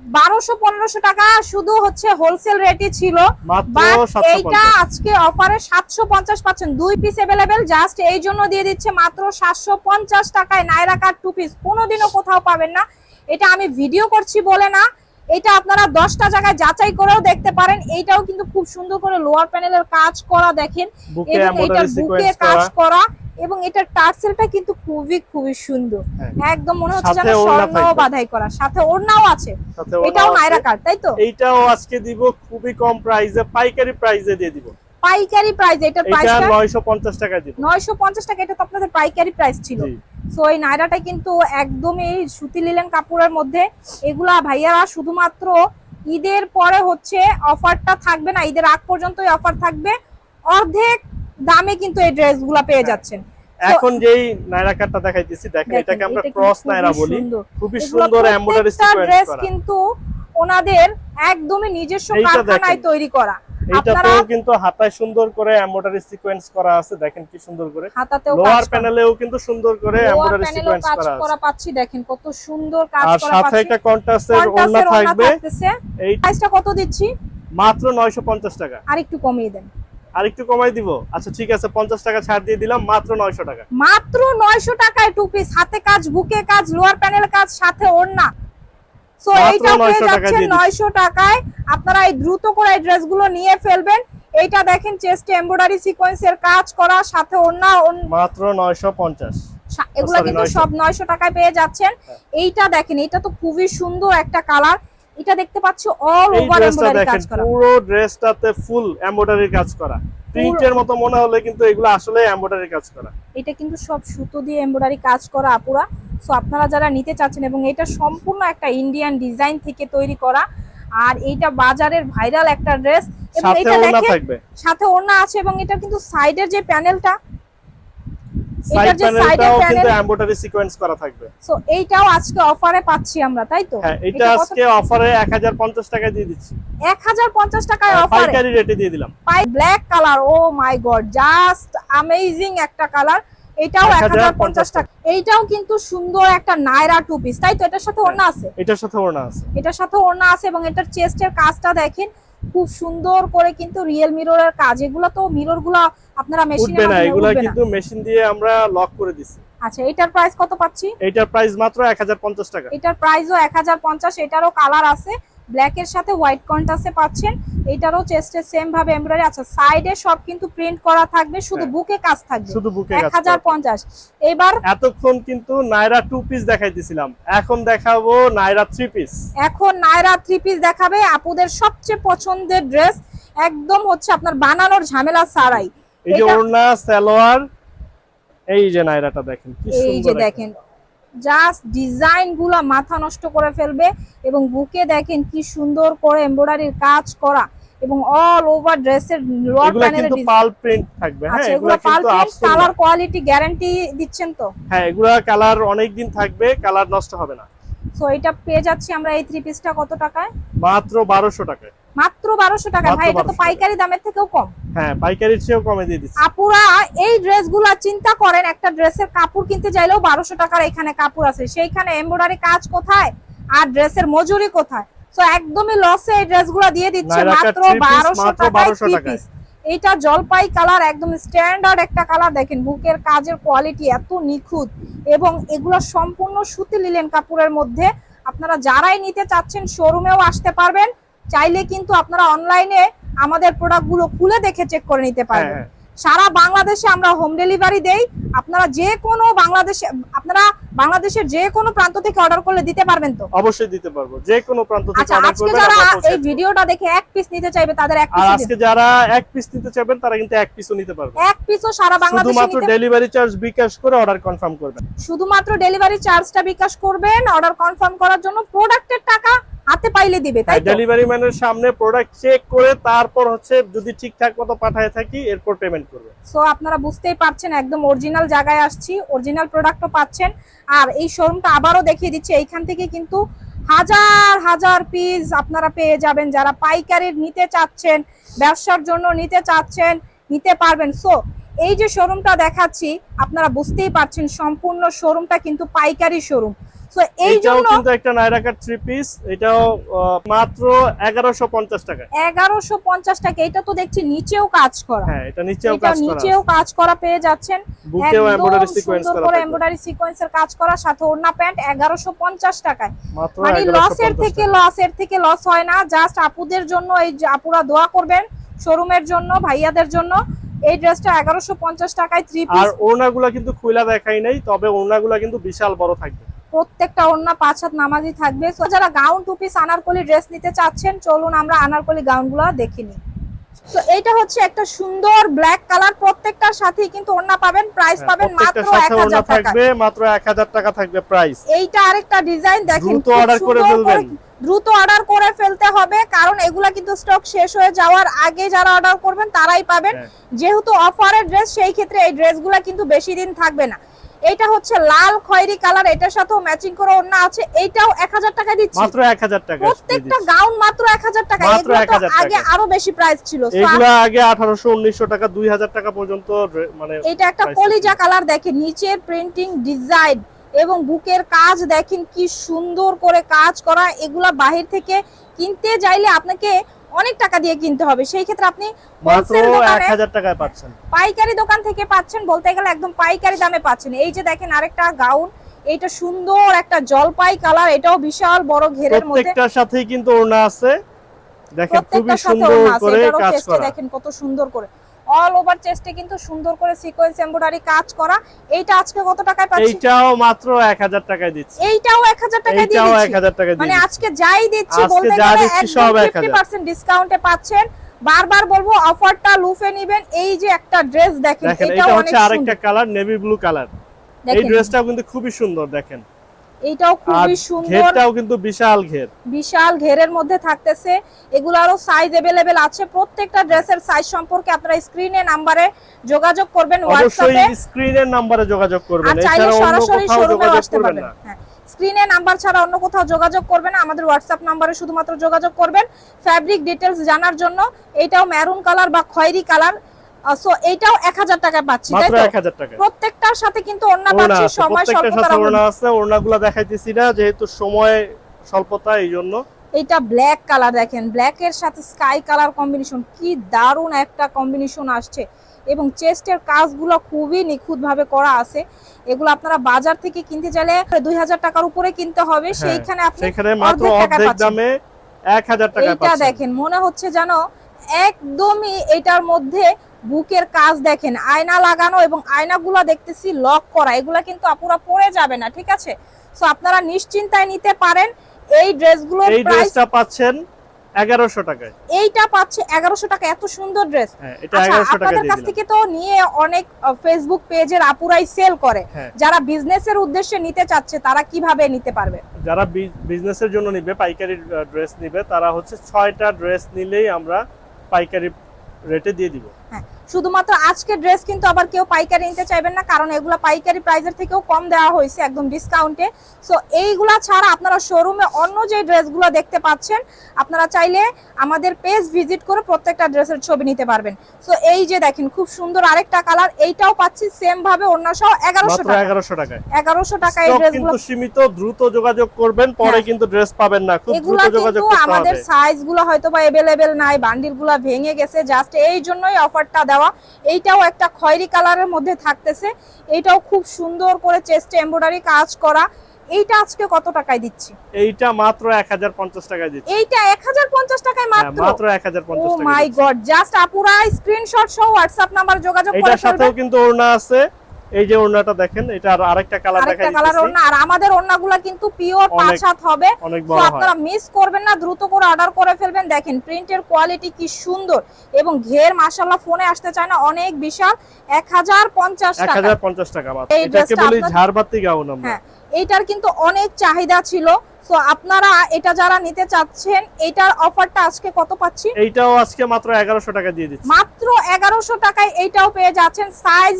Speaker 2: বারোশো পনেরোশো টাকা শুধু হচ্ছে হোলসেল রেটই ছিল।
Speaker 1: মাত্র
Speaker 2: এইটা আজকে অফারে সাতশো পঞ্চাশ পাচ্ছেন। দুই পিস অ্যাভেলেবেল জাস্ট এই জন্য দিয়ে দিচ্ছে মাত্র সাতশো পঞ্চাশ টাকায় নাইরা কাট টু পিস কোনোদিনও কোথাও পাবেন না। এটা আমি ভিডিও করছি বলে না। এটা আপনারা দশটা জায়গায় যাচাই করেও দেখতে পারেন। এইটাও কিন্তু খুব সুন্দর করে লোয়ার প্যানেলের কাজ করা দেখেন। এবং এটার বুকে কাজ
Speaker 1: করা।
Speaker 2: এবং এটার টার্সেলটা কিন্তু খুবই খুবই সুন্দর।
Speaker 1: হ্যাঁ।
Speaker 2: একদম মনে হচ্ছে যেন স্বর্ণ বাধাই করা। সাথে ওড়নাও আছে। এটাও নাইরা। কাট তাই তো?
Speaker 1: এটাও আজকে দিব খুবই কম প্রাইসে পাইকারি প্রাইসে দিয়ে দিব।
Speaker 2: পাইকারি প্রাইস
Speaker 1: এটা
Speaker 2: প্রাইসটা
Speaker 1: নয়শো পঞ্চাশ টাকা দিব
Speaker 2: নয়শো পঞ্চাশ টাকা এটা তো আপনাদের পাইকারি প্রাইস ছিল। সো এই নাইরাটা কিন্তু একদমই সুতি লিলেন কাপড়ের মধ্যে। এগুলা ভাইয়ারা শুধুমাত্র ঈদের পরে হচ্ছে অফারটা থাকবে না ঈদের আগ পর্যন্তই অফার থাকবে। অর্ধেক দামে কিন্তু এই ড্রেসগুলা পেয়ে
Speaker 1: হ্যাঁ।
Speaker 2: যাচ্ছেন
Speaker 1: এখন যেই নাইরা কাটটা দেখাইতেছি দেখেন এটাকে আমরা ক্রস নাইরা বলি। খুবই সুন্দর এমব্রয়ডারি সিকোয়েন্স
Speaker 2: ড্রেস
Speaker 1: করা।
Speaker 2: কিন্তু ওনাদের একদমই নিজস্ব কারখানায় তৈরি করা। আপনারা
Speaker 1: কিন্তু হাতায় সুন্দর করে এমব্রয়ডারি সিকোয়েন্স করা আছে দেখেন কি সুন্দর করে।
Speaker 2: হাতাতেও
Speaker 1: লোয়ার প্যানেলেও কিন্তু সুন্দর করে এমব্রয়ডারি সিকোয়েন্স
Speaker 2: কাজ
Speaker 1: করা
Speaker 2: করা পাচ্ছি দেখেন কত সুন্দর কাজ
Speaker 1: আর
Speaker 2: করা পাচ্ছি।
Speaker 1: একটা কন্ট্রাস্টের ওড়না
Speaker 2: কন্ট্রাস্টের ওড়না
Speaker 1: থাকবে। এই
Speaker 2: প্রাইসটা কত দিচ্ছি?
Speaker 1: মাত্র নয়শো পঞ্চাশ টাকা।
Speaker 2: আর একটু কমিয়ে দেন।
Speaker 1: আর একটু কমাই দিব? আচ্ছা ঠিক আছে পঞ্চাশ টাকা ছাড় দিয়ে দিলাম মাত্র নয়শো টাকা।
Speaker 2: মাত্র নয়শো টাকায় টু পিস হাতে কাজ বুকে কাজ লোয়ার প্যানেল কাজ সাথে ওড়না। সো এইটা পেয়ে
Speaker 1: 900
Speaker 2: যাচ্ছে
Speaker 1: দিয়ে দিচ্ছি।
Speaker 2: নয়শো টাকায়। আপনারা এই দ্রুত করে এই ড্রেসগুলো নিয়ে ফেলবেন। এইটা দেখেন চেস্টে এমব্রয়ডারি সিকোয়েন্সের কাজ করা সাথে অন্য
Speaker 1: মাত্র নয়শো পঞ্চাশ।
Speaker 2: সা- এগুলা কিন্তু সব নয়শো টাকায় পেয়ে যাচ্ছেন। এইটা দেখেন এটা তো খুবই সুন্দর একটা কালার এটা দেখতে পাচ্ছি অল ওভার এমব্রয়ডারি কাজ করা।
Speaker 1: পুরো ড্রেসটাতে ফুল এমব্রয়ডারি কাজ করা। প্রিন্টের মতো মনে হলে কিন্তু এগুলো আসলে এমব্রয়ডারি কাজ করা।
Speaker 2: এটা কিন্তু সব সুতো দিয়ে এমব্রয়ডারি কাজ করা আপুরা। সো আপনারা যারা নিতে চাচ্ছেন এবং এটা সম্পূর্ণ একটা ইন্ডিয়ান ডিজাইন থেকে তৈরি করা আর এইটা বাজারের ভাইরাল একটা ড্রেস এবং এটা দেখেন সাথে ওড়না আছে এবং এটা কিন্তু সাইডের যে প্যানেলটা
Speaker 1: সাইড প্যানেলটাও কিন্তু এমব্রয়ডারি সিকোয়েন্স করা থাকবে।
Speaker 2: সো এইটাও আজকে অফারে পাচ্ছি আমরা তাই তো?
Speaker 1: হ্যাঁ এটা আজকে অফারে 1050 টাকায় দিয়ে দিচ্ছি।
Speaker 2: এক হাজার পঞ্চাশ টাকায় অফারে
Speaker 1: পাইকারি রেটে দিয়ে দিলাম।
Speaker 2: পাই black colour oh my god just amazing একটা কালার এটাও এক হাজার পঞ্চাশ
Speaker 1: 1050
Speaker 2: টাকা। এইটাও কিন্তু সুন্দর একটা নায়রা টু পিস তাই তো? এটার সাথে ওড়না আছে?
Speaker 1: এটার সাথে ওড়না আছে।
Speaker 2: এটার সাথে ওড়না আছে এবং এটার চেস্টের কাজটা দেখেন খুব সুন্দর করে কিন্তু রিয়েল মিররের কাজ এগুলো তো মিররগুলো আপনারা মেশিনে
Speaker 1: উঠবে না এগুলো কিন্তু মেশিন দিয়ে আমরা লক করে দিছি।
Speaker 2: আচ্ছা এটার প্রাইস কত পাচ্ছি?
Speaker 1: এটার প্রাইস মাত্র 1050 টাকা।
Speaker 2: এটার প্রাইসও এক হাজার পঞ্চাশ এটারও কালার আছে। ব্ল্যাক এর সাথে হোয়াইট কন্ট্রাস্টে পাচ্ছেন। এটারও চেস্টে সেম ভাবে এমব্রয়ডারি আচ্ছা সাইডে সব কিন্তু প্রিন্ট করা থাকবে শুধু
Speaker 1: হ্যাঁ।
Speaker 2: বুকে কাজ থাকবে।
Speaker 1: শুধু বুকে
Speaker 2: এক
Speaker 1: কাজ
Speaker 2: হাজার
Speaker 1: করা।
Speaker 2: পঞ্চাশ। এবার
Speaker 1: এতক্ষণ কিন্তু নাইরা টু পিস দেখাইতেছিলাম। এখন দেখাবো নাইরা থ্রি পিস
Speaker 2: এখন নায়রা থ্রি পিস দেখাবে আপুদের সবচেয়ে পছন্দের ড্রেস একদম হচ্ছে আপনার বানানোর ঝামেলা ছাড়াই।
Speaker 1: এই যে ওড়না সালোয়ার এই যে নাইরাটা দেখেন কি সুন্দর
Speaker 2: এই যে দেখেন জাস্ট ডিজাইনগুলা মাথা নষ্ট করে ফেলবে এবং বুকে দেখেন কি সুন্দর করে এমব্রয়ডারির কাজ করা এবং অল ওভার ড্রেসের
Speaker 1: এগুলা
Speaker 2: প্যানেলের
Speaker 1: কিন্তু পাল প্রিন্ট থাকবে হ্যাঁ
Speaker 2: আচ্ছা
Speaker 1: এগুলো
Speaker 2: পাল প্রিন্ট কালার কোয়ালিটি গ্যারান্টি দিচ্ছেন তো?
Speaker 1: হ্যাঁ এগুলা কালার অনেক দিন থাকবে কালার নষ্ট হবে না।
Speaker 2: সো এটা পেয়ে যাচ্ছি আমরা এই থ্রি পিসটা কত টাকায়?
Speaker 1: মাত্র বারোশো টাকায়।
Speaker 2: মাত্র বারোশো টাকা। ভাই এটা তো পাইকারি দামের থেকেও কম।
Speaker 1: হ্যাঁ পাইকারির চেয়েও কমে দিয়ে দিচ্ছি।
Speaker 2: আপুরা এই ড্রেসগুলা চিন্তা করেন একটা ড্রেসের কাপড় কিনতে চাইলেও বারোশো টাকার এখানে কাপড় আছে। সেইখানে এমব্রয়ডারি কাজ কোথায় আর ড্রেসের মজুরি কোথায়? তো একদমই লসে এই ড্রেসগুলো দিয়ে দিচ্ছে মাত্র
Speaker 1: three piece
Speaker 2: বারোশো
Speaker 1: মাত্র
Speaker 2: টাকায়
Speaker 1: 1200
Speaker 2: থ্রি পিস এইটা জলপাই কালার একদম স্ট্যান্ডার্ড একটা কালার। দেখেন বুকের কাজের কোয়ালিটি এত নিখুঁত এবং এগুলো সম্পূর্ণ সুতি লিলেন কাপড়ের মধ্যে আপনারা যারাই নিতে চাচ্ছেন শোরুমেও আসতে পারবেন। চাইলে কিন্তু আপনারা অনলাইনে আমাদের প্রোডাক্টগুলো খুলে দেখে চেক করে নিতে
Speaker 1: হ্যাঁ
Speaker 2: পারবেন।
Speaker 1: হ্যাঁ
Speaker 2: সারা বাংলাদেশে আমরা হোম ডেলিভারি দেই। আপনারা যে কোনো বাংলাদেশে আপনারা বাংলাদেশের যে কোনো প্রান্ত থেকে অর্ডার করলে দিতে পারবেন তো?
Speaker 1: অবশ্যই দিতে পারব। যে কোনো প্রান্ত থেকে
Speaker 2: আচ্ছা
Speaker 1: অর্ডার
Speaker 2: আজকে
Speaker 1: করবেন
Speaker 2: যারা এই ভিডিওটা দেখে এক পিস নিতে চাইবে তাদের এক পিস
Speaker 1: আজকে যারা এক পিস নিতে চাইবেন তারা কিন্তু এক পিসও নিতে পারবে।
Speaker 2: এক পিসও সারা বাংলাদেশে
Speaker 1: শুধুমাত্র ডেলিভারি চার্জ বিকাশ করে অর্ডার কনফার্ম করবেন।
Speaker 2: শুধুমাত্র ডেলিভারি চার্জটা বিকাশ করবেন অর্ডার কনফার্ম করার জন্য প্রোডাক্টের টাকা হাতে পাইলে দিবে তাই
Speaker 1: ডেলিভারি ম্যানের সামনে প্রোডাক্ট চেক করে তারপর হচ্ছে যদি ঠিকঠাক মতো পাঠায় থাকি এরপর পেমেন্ট করবে।
Speaker 2: সো আপনারা বুঝতেই পারছেন একদম অরিজিনাল জায়গায় আসছি অরিজিনাল প্রোডাক্টও পাচ্ছেন। আর এই শোরুমটা আবারও দেখিয়ে দিচ্ছি এইখান থেকে কিন্তু হাজার হাজার পিস আপনারা পেয়ে যাবেন। যারা পাইকারির নিতে চাচ্ছেন ব্যবসার জন্য নিতে চাচ্ছেন নিতে পারবেন। সো এই যে শোরুমটা দেখাচ্ছি আপনারা বুঝতেই পারছেন সম্পূর্ণ শোরুমটা কিন্তু পাইকারি শোরুম সো এই
Speaker 1: এইটাও
Speaker 2: জন্য
Speaker 1: কিন্তু একটা নাইরা কাট থ্রি পিস এটাও মাত্র এগারোশো পঞ্চাশ টাকা
Speaker 2: এগারোশো পঞ্চাশ টাকা এটা তো দেখছি নিচেও কাজ করা।
Speaker 1: হ্যাঁ এটা নিচেও কাজ করা
Speaker 2: নিচেও কাজ করা পেয়ে যাচ্ছেন।
Speaker 1: বুকেও এমব্রয়ডারি সিকোয়েন্স করা
Speaker 2: করে এমব্রয়ডারি সিকোয়েন্সের কাজ করা সাথে ওড়না প্যান্ট এগারোশো পঞ্চাশ টাকায়। মানে লসের থেকে। লসের থেকে লস হয় না জাস্ট আপুদের জন্য এই আপুরা দোয়া করবেন শোরুমের জন্য ভাইয়াদের জন্য এই ড্রেসটা এগারোশো পঞ্চাশ টাকায় থ্রি
Speaker 1: আর ওড়নাগুলা কিন্তু খুইলা দেখাই নাই তবে ওড়নাগুলা কিন্তু বিশাল বড় থাকবে।
Speaker 2: প্রত্যেকটা ওড়না পাঁচ হাত নামাজি থাকবে। তো যারা gown two piece Anarkali dress নিতে চাচ্ছেন চলুন আমরা আনারকলি গাউনগুলো দেখে নিই। তো এইটা হচ্ছে একটা সুন্দর ব্ল্যাক কালার প্রত্যেকটার সাথেই কিন্তু ওড়না পাবেন প্রাইস
Speaker 1: হ্যাঁ,
Speaker 2: পাবেন মাত্র
Speaker 1: প্রত্যেকটার
Speaker 2: এক
Speaker 1: সাথে ওড়না
Speaker 2: হাজার টাকা।
Speaker 1: থাকবে মাত্র এক হাজার টাকা থাকবে প্রাইস
Speaker 2: এইটা আরেকটা ডিজাইন দেখেন
Speaker 1: দ্রুত order করে ফেলবেন।
Speaker 2: দ্রুত অর্ডার করে ফেলতে হবে কারণ এগুলা কিন্তু স্টক শেষ হয়ে যাওয়ার আগে যারা অর্ডার করবেন তারাই পাবেন।
Speaker 1: হ্যাঁ।
Speaker 2: যেহেতু অফারের ড্রেস সেই ক্ষেত্রে এই ড্রেসগুলা কিন্তু বেশি দিন থাকবে না। এটা হচ্ছে লাল খয়েরি কালার এটার সাথেও ম্যাচিং করে অন্য আছে এটাও এক হাজার টাকা দিচ্ছি।
Speaker 1: মাত্র এক হাজার টাকা
Speaker 2: প্রত্যেকটা গাউন মাত্র এক হাজার টাকা
Speaker 1: মাত্র
Speaker 2: এগুলো তো
Speaker 1: 1000
Speaker 2: আগে আরও বেশি প্রাইস ছিল।
Speaker 1: এগুলো আগে আঠারোশো উনিশশো টাকা দুই হাজার টাকা পর্যন্ত মানে
Speaker 2: এটা একটা কলিজা কালার দেখেন নিচের প্রিন্টিং ডিজাইন এবং বুকের কাজ দেখেন কি সুন্দর করে কাজ করা। এগুলা বাহির থেকে কিনতে যাইলে আপনাকে অনেক টাকা দিয়ে কিনতে হবে। সেই ক্ষেত্রে আপনি
Speaker 1: টাকায় পাচ্ছেন।
Speaker 2: পাইকারি দোকান থেকে পাচ্ছেন বলতে গেলে একদম পাইকারি দামে পাচ্ছেন। এই যে দেখেন আরেকটা গাউন এটা সুন্দর একটা জলপাই কালার এটাও বিশাল বড় ঘেরের মধ্যে।
Speaker 1: প্রত্যেকটার সাথেই কিন্তু ওড়না আছে। দেখেন খুবই সুন্দর করে কাজ করা।
Speaker 2: দেখেন কত সুন্দর করে। অল ওভার চেস্টে কিন্তু সুন্দর করে সিকোয়েন্স এমব্রয়ডারি কাজ করা। এইটা আজকে কত টাকায় পাচ্ছি?
Speaker 1: এইটাও মাত্র এক হাজার টাকায় দিচ্ছি।
Speaker 2: এইটাও 1000 টাকায় দিয়ে
Speaker 1: এইটাও এক
Speaker 2: দিচ্ছি মানে আজকে যাই দিচ্ছি বলতে গেলে
Speaker 1: দিচ্ছি সব 1000
Speaker 2: 50% ডিসকাউন্টে পাচ্ছেন। বারবার বলব অফারটা লুফে নেবেন। এই যে একটা ড্রেস দেখেন
Speaker 1: এটা হচ্ছে আরেকটা কালার নেভি ব্লু কালার এই ড্রেসটাও কিন্তু খুবই সুন্দর দেখেন।
Speaker 2: এইটাও
Speaker 1: আর
Speaker 2: খুবই সুন্দর
Speaker 1: ঘেরটাও কিন্তু বিশাল ঘের
Speaker 2: বিশাল ঘেরের মধ্যে থাকতেছে এগুলারও সাইজ अवेलेबल আছে প্রত্যেকটা ড্রেসের সাইজ সম্পর্কে আপনারা স্ক্রিনে নাম্বারে যোগাযোগ করবেন
Speaker 1: অবশ্যই
Speaker 2: হোয়াটসঅ্যাপে
Speaker 1: স্ক্রিনের নাম্বারে যোগাযোগ করবেন
Speaker 2: আর চাইলে
Speaker 1: এছাড়া অন্য
Speaker 2: সরাসরি
Speaker 1: কোথাও
Speaker 2: শোরুমে
Speaker 1: যোগাযোগ
Speaker 2: আসতে
Speaker 1: করবেন
Speaker 2: পারবেন
Speaker 1: না
Speaker 2: হ্যাঁ স্ক্রিনে নাম্বার ছাড়া অন্য কোথাও যোগাযোগ করবেন না আমাদের হোয়াটসঅ্যাপ নাম্বারে শুধুমাত্র যোগাযোগ করবেন ফ্যাব্রিক ডিটেলস জানার জন্য এটাও মেরুন কালার বা খয়েরি কালার সো এইটাও 1000 টাকায় পাচ্ছি তাই তো?
Speaker 1: এক হাজার টাকা
Speaker 2: প্রত্যেকটার সাথে কিন্তু ওড়না পাচ্ছি সময় স্বল্পতার
Speaker 1: ওড়না আছে ওড়নাগুলো দেখাইতেছি না যেহেতু সময় স্বল্পতা এই জন্য।
Speaker 2: এটা ব্ল্যাক কালার দেখেন ব্ল্যাক এর সাথে স্কাই কালার কম্বিনেশন কি দারুণ একটা কম্বিনেশন আসছে। এবং চেস্টের কাজগুলো খুবই নিখুঁতভাবে করা আছে। এগুলো আপনারা বাজার থেকে কিনতে চাইলে দুই হাজার টাকার উপরে কিনতে হবে
Speaker 1: হ্যাঁ,
Speaker 2: সেইখানে আপনি
Speaker 1: সেখানে মাত্র
Speaker 2: অর্ধেক।
Speaker 1: দামে এক হাজার টাকা
Speaker 2: এইটা
Speaker 1: পাচ্ছেন।
Speaker 2: দেখেন মনে হচ্ছে যেন একদমই এটার মধ্যে বুকের কাজ দেখেন আয়না লাগানো এবং আয়নাগুলো দেখতেছি লক করা এগুলা কিন্তু আপুরা পরে যাবে না ঠিক আছে? সো আপনারা নিশ্চিন্তায় নিতে পারেন এই ড্রেসগুলোর
Speaker 1: এই ড্রেসটা পাচ্ছেন এগারোশো টাকায়।
Speaker 2: এইটা পাচ্ছে এগারোশো টাকা এত সুন্দর ড্রেস।
Speaker 1: হ্যাঁ এটা
Speaker 2: আচ্ছা
Speaker 1: এগারোশো টাকা
Speaker 2: আপনাদের কাছ থেকে তো নিয়ে অনেক ফেসবুক পেজের আপুরাই সেল করে।
Speaker 1: হ্যাঁ।
Speaker 2: যারা বিজনেসের উদ্দেশ্যে নিতে চাচ্ছে তারা কীভাবে নিতে পারবে?
Speaker 1: যারা বিজনেসের জন্য নিবে পাইকারি ড্রেস নিবে তারা হচ্ছে ছয়টা ড্রেস নিলেই আমরা পাইকারি রেটে দিয়ে দিব।
Speaker 2: হ্যাঁ। শুধুমাত্র আজকে ড্রেস কিন্তু আবার কেউ পাইকারি নিতে চাইবেন না কারণ এগুলা পাইকারি প্রাইসের থেকেও কম দেওয়া হয়েছে একদম ডিসকাউন্টে সো এইগুলা ছাড়া আপনারা শোরুমে অন্য যে ড্রেসগুলো দেখতে পাচ্ছেন আপনারা চাইলে আমাদের পেজ ভিজিট করে প্রত্যেকটা ড্রেসের ছবি নিতে পারবেন। সো এই যে দেখেন খুব সুন্দর আরেকটা কালার এইটাও পাচ্ছি সেম ভাবে অন্য সহ এগারোশো
Speaker 1: এগারোশো টাকায়।
Speaker 2: এগারোশো টাকা এই ড্রেসগুলো
Speaker 1: কিন্তু সীমিত দ্রুত যোগাযোগ করবেন পরে
Speaker 2: হ্যাঁ।
Speaker 1: কিন্তু ড্রেস পাবেন না খুব দ্রুত যোগাযোগ করতে
Speaker 2: আমাদের
Speaker 1: হবে
Speaker 2: সাইজগুলো হয়তো বা এভেলেবেল নাই বান্ডিলগুলা ভেঙে গেছে জাস্ট এই জন্যই অফারটা দেওয়া এইটাও একটা খয়েরি কালারের মধ্যে থাকতেছে। এটাও খুব সুন্দর করে চেস্টে এমব্রয়ডারি কাজ করা। এইটা আজকে কত টাকায় দিচ্ছি?
Speaker 1: এইটা মাত্র এক হাজার পঞ্চাশ টাকায় দিচ্ছি।
Speaker 2: এইটা এক হাজার পঞ্চাশ টাকায়
Speaker 1: হ্যাঁ,
Speaker 2: মাত্র?
Speaker 1: মাত্র এক হাজার
Speaker 2: ও মাই গড জাস্ট আপুরা স্ক্রিনশট সহ WhatsApp নাম্বার যোগাযোগ করে
Speaker 1: এটার সাথেও কিন্তু ওড়না আছে। এই যে ওড়নাটা দেখেন এটা আর আরেকটা কালার
Speaker 2: আরেকটা
Speaker 1: দেখাই
Speaker 2: কালার
Speaker 1: দিতেছি।
Speaker 2: ওড়না আর আমাদের ওড়নাগুলা কিন্তু পিওর পাঁচ
Speaker 1: অনেক
Speaker 2: হাত হবে তো আপনারা মিস করবেন না দ্রুত করে অর্ডার করে ফেলবেন। দেখেন প্রিন্টের কোয়ালিটি কি সুন্দর এবং ঘের মাশাল্লাহ ফোনে আসতে চায় না অনেক বিশাল। এক হাজার পঞ্চাশ
Speaker 1: এক
Speaker 2: টাকা
Speaker 1: হাজার পঞ্চাশ টাকা মাত্র এটাকে বলি ঝাড়বাতি গাউন আমরা।
Speaker 2: হ্যাঁ এইটার কিন্তু অনেক চাহিদা ছিল। সো আপনারা এটা যারা নিতে চাচ্ছেন এটার অফারটা আজকে কত পাচ্ছি?
Speaker 1: এইটাও আজকে মাত্র এগারোশো টাকা দিয়ে দিচ্ছি।
Speaker 2: মাত্র এগারোশো টাকায় এইটাও পেয়ে যাচ্ছেন। সাইজ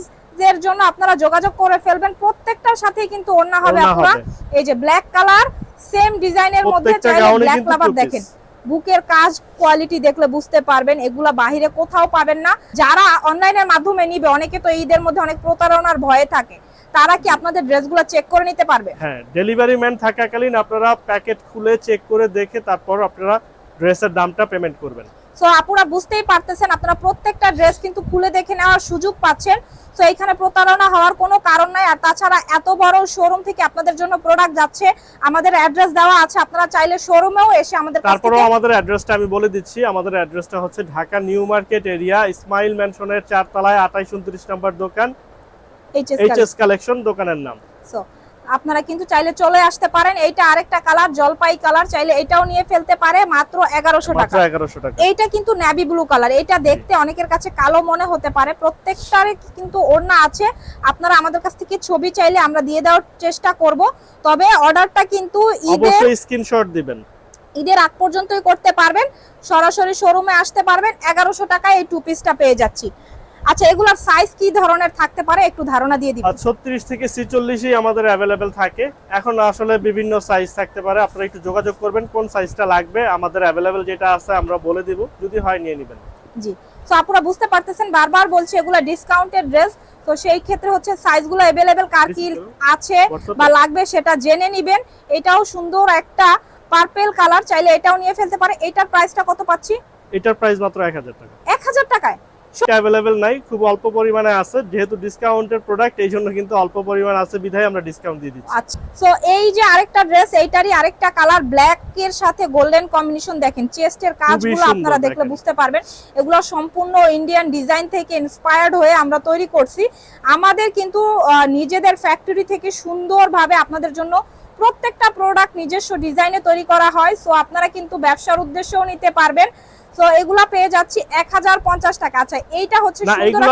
Speaker 2: এর জন্য আপনারা যোগাযোগ করে ফেলবেন। প্রত্যেকটার সাথেই কিন্তু ওড়না হবে আপনারা। এই যে ব্ল্যাক কালার সেম ডিজাইনের মধ্যে চাইলে ব্ল্যাক লাভার দেখেন। বুকের কাজ কোয়ালিটি দেখলে বুঝতে পারবেন। এগুলা বাহিরে কোথাও পাবেন না। যারা অনলাইনের মাধ্যমে নিবে অনেকে তো ঈদের মধ্যে অনেক প্রতারণার ভয়ে থাকে। তারা কি আপনাদের ড্রেসগুলো চেক করে নিতে পারবে?
Speaker 1: হ্যাঁ ডেলিভারি ম্যান থাকাকালীন আপনারা প্যাকেট খুলে চেক করে দেখে তারপর আপনারা ড্রেসের দামটা পেমেন্ট করবেন।
Speaker 2: সো আপুরা বুঝতেই পারতেছেন আপনারা প্রত্যেকটা ড্রেস কিন্তু খুলে দেখে নেওয়ার সুযোগ পাচ্ছেন। সো এখানে প্রতারণা হওয়ার কোনো কারণ নাই। আর তাছাড়া এত বড় শোরুম থেকে আপনাদের জন্য প্রোডাক্ট যাচ্ছে আমাদের অ্যাড্রেস দেওয়া আছে আপনারা চাইলে শোরুমেও এসে আমাদের তারপরে
Speaker 1: তারপরেও আমাদের অ্যাড্রেসটা আমি বলে দিচ্ছি আমাদের অ্যাড্রেসটা হচ্ছে Dhaka new market area Ismail ম্যানশনের চারতলায় আঠাইশ উনত্রিশ নম্বর দোকান
Speaker 2: এইচএস
Speaker 1: এইচ এস কালেকশন দোকানের নাম।
Speaker 2: সো আপনারা কিন্তু চাইলে চলে আসতে পারেন। এইটা আরেকটা কালার জলপাই কালার চাইলে এটাও নিয়ে ফেলতে পারে মাত্র এগারোশো টাকা।
Speaker 1: এগারোশো টাকা।
Speaker 2: এইটা কিন্তু নেভি ব্লু কালার এটা দেখতে অনেকের কাছে কালো মনে হতে পারে প্রত্যেকটার কিন্তু ওড়না আছে। আপনারা আমাদের কাছ থেকে ছবি চাইলে আমরা দিয়ে দেওয়ার চেষ্টা করব তবে অর্ডারটা কিন্তু ঈদের
Speaker 1: স্ক্রিনশট দিবেন।
Speaker 2: ঈদের আগ পর্যন্তই করতে পারবেন সরাসরি শোরুমে আসতে পারবেন এগারোশো টাকায় এই টু পিসটা পেয়ে যাচ্ছি। আচ্ছা এগুলার সাইজ কি ধরনের থাকতে পারে একটু ধারণা দিয়ে দিন
Speaker 1: আর ছত্রিশ থেকে ছিচল্লিশই আমাদের অ্যাভেলেবেল থাকে এখন আসলে বিভিন্ন সাইজ থাকতে পারে আপনারা একটু যোগাযোগ করবেন কোন সাইজটা লাগবে আমাদের অ্যাভেলেবেল যেটা আছে আমরা বলে দিব যদি হয় নিয়ে নেবেন
Speaker 2: জি তো আপনারা বুঝতে পারতেছেন বারবার বলছি এগুলা ডিসকাউন্টেড ড্রেস তো সেই ক্ষেত্রে হচ্ছে সাইজগুলো अवेलेबल কার কি আছে বা লাগবে সেটা জেনে নিবেন এটাও সুন্দর একটা পার্পল কালার চাইলে এটাও নিয়ে ফেলতে পারে এটার প্রাইসটা কত পাচ্ছি
Speaker 1: এটার প্রাইস মাত্র এক হাজার টাকা
Speaker 2: এক হাজার টাকায়
Speaker 1: অ্যাভেলেবেল নাই খুব অল্প পরিমাণে আছে যেহেতু ডিসকাউন্টের প্রোডাক্ট এই জন্য কিন্তু অল্প পরিমাণ আছে বিধায় আমরা ডিসকাউন্ট দিয়ে দিচ্ছি।
Speaker 2: আচ্ছা সো এই যে আরেকটা ড্রেস এইটারই আরেকটা কালার ব্ল্যাক এর সাথে গোল্ডেন কম্বিনেশন দেখেন চেস্টের কাজগুলো আপনারা দেখলে বুঝতে পারবেন। এগুলো সম্পূর্ণ ইন্ডিয়ান ডিজাইন থেকে ইন্সপায়ার্ড হয়ে আমরা তৈরি করছি। আমাদের কিন্তু নিজেদের ফ্যাক্টরি থেকে সুন্দরভাবে আপনাদের জন্য প্রত্যেকটা প্রোডাক্ট নিজস্ব ডিজাইনে তৈরি করা হয়। সো আপনারা কিন্তু ব্যবসার উদ্দেশ্যেও নিতে পারবেন। সো এগুলা পেয়ে যাচ্ছি এক হাজার পঞ্চাশ টাকা। আচ্ছা এইটা হচ্ছে
Speaker 1: না এগুলো